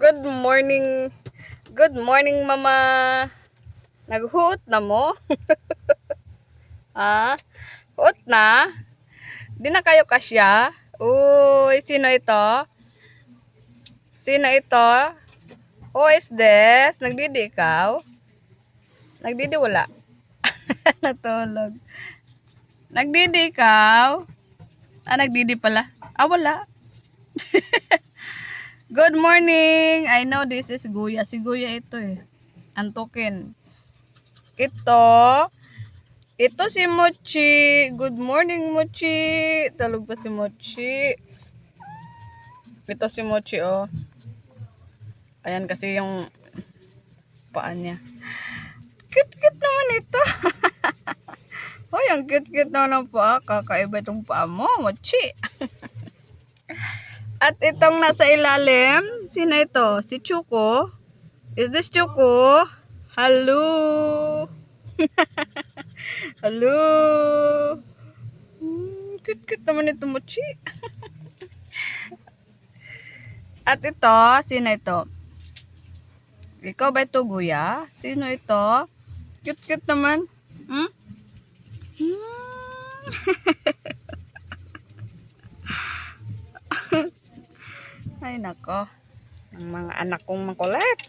Good morning. Good morning, mama. Naghuot na mo? ah? Huot na? Di na kayo kasya? Uy, sino ito? Sino ito? Who is this? Nagdidi ikaw? Nagdidi wala? Natulog. Nagdidi ikaw? Ah, nagdidi pala. Ah, wala. Good morning! I know this is Guya. Si Guya ito eh. Antukin. Ito. Ito si Mochi. Good morning, Mochi. Talog pa si Mochi. Ito si Mochi, oh. Ayan kasi yung paa niya. Cute-cute naman ito. Hoy, ang cute-cute naman ang paa. Kakaiba itong paa mo, Mochi. At itong nasa ilalim, sino ito? Si Chuko? Is this Chuko? Hello? Hello? Hmm, cute-cute naman ito, Mochi. At ito, sino ito? Ikaw ba ito, Guya? Sino ito? Cute-cute naman. Hmm? Hmm. Ay, nako. Ang mga anak kong makulit.